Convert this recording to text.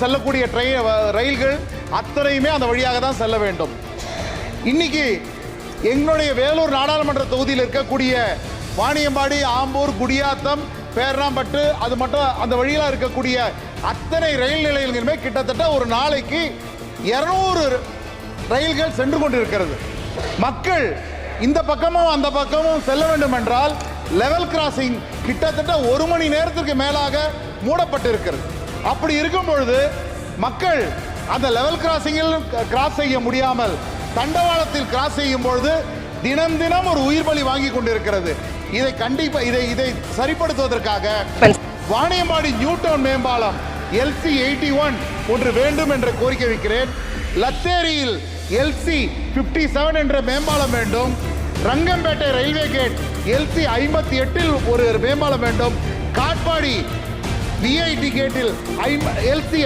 செல்லக்கூடிய ட்ரெயின் ரயில்கள் அத்தனையுமே அந்த வழியாக தான் செல்ல வேண்டும். இன்னைக்கு எங்களுடைய வேலூர் நாடாளுமன்ற தொகுதியில் இருக்கக்கூடிய வாணியம்பாடி ஆம்பூர் குடியாத்தம் பேரணாம்பட்டு அது மட்டும் அந்த வழியில் இருக்கக்கூடிய அத்தனை ரயில் நிலையங்களுமே கிட்டத்தட்ட ஒரு நாளைக்கு இருநூறு ரயில்கள் சென்று கொண்டிருக்கிறது. மக்கள் இந்த பக்கமும் அந்த பக்கமும் செல்ல வேண்டும் என்றால் லெவல் கிராசிங் கிட்டத்தட்ட ஒரு மணி நேரத்திற்கு மேலாக மூடப்பட்டிருக்கிறது. அப்படி இருக்கும் பொழுது மக்கள் அந்த லெவல் கிராசிங்கில் கிராஸ் செய்ய முடியாமல் தண்டவாளத்தில் கிராஸ் செய்யும் பொழுது தினம் தினம் ஒரு உயிர் பலி வாங்கி கொண்டிருக்கிறது. இதை கண்டிப்பா இதை இதை சரிப்படுத்துவதற்காக வாணியம்பாடி நியூ மேம்பாலம் எல்சி எயிட்டி ஒன் ஒன்று வேண்டும் என்ற கோரிக்கை வைக்கிறேன். லத்தேரியில் எல்சி 57 செவன் என்ற மேம்பாலம் வேண்டும். ரங்கம்பேட்டை ரயில்வே கேட் எல்சி ஐம்பத்தி எட்டில் ஒரு மேம்பாலம் வேண்டும். காட்பாடி വി ഐ ടി ഗേറ്റിൽ എൽ സി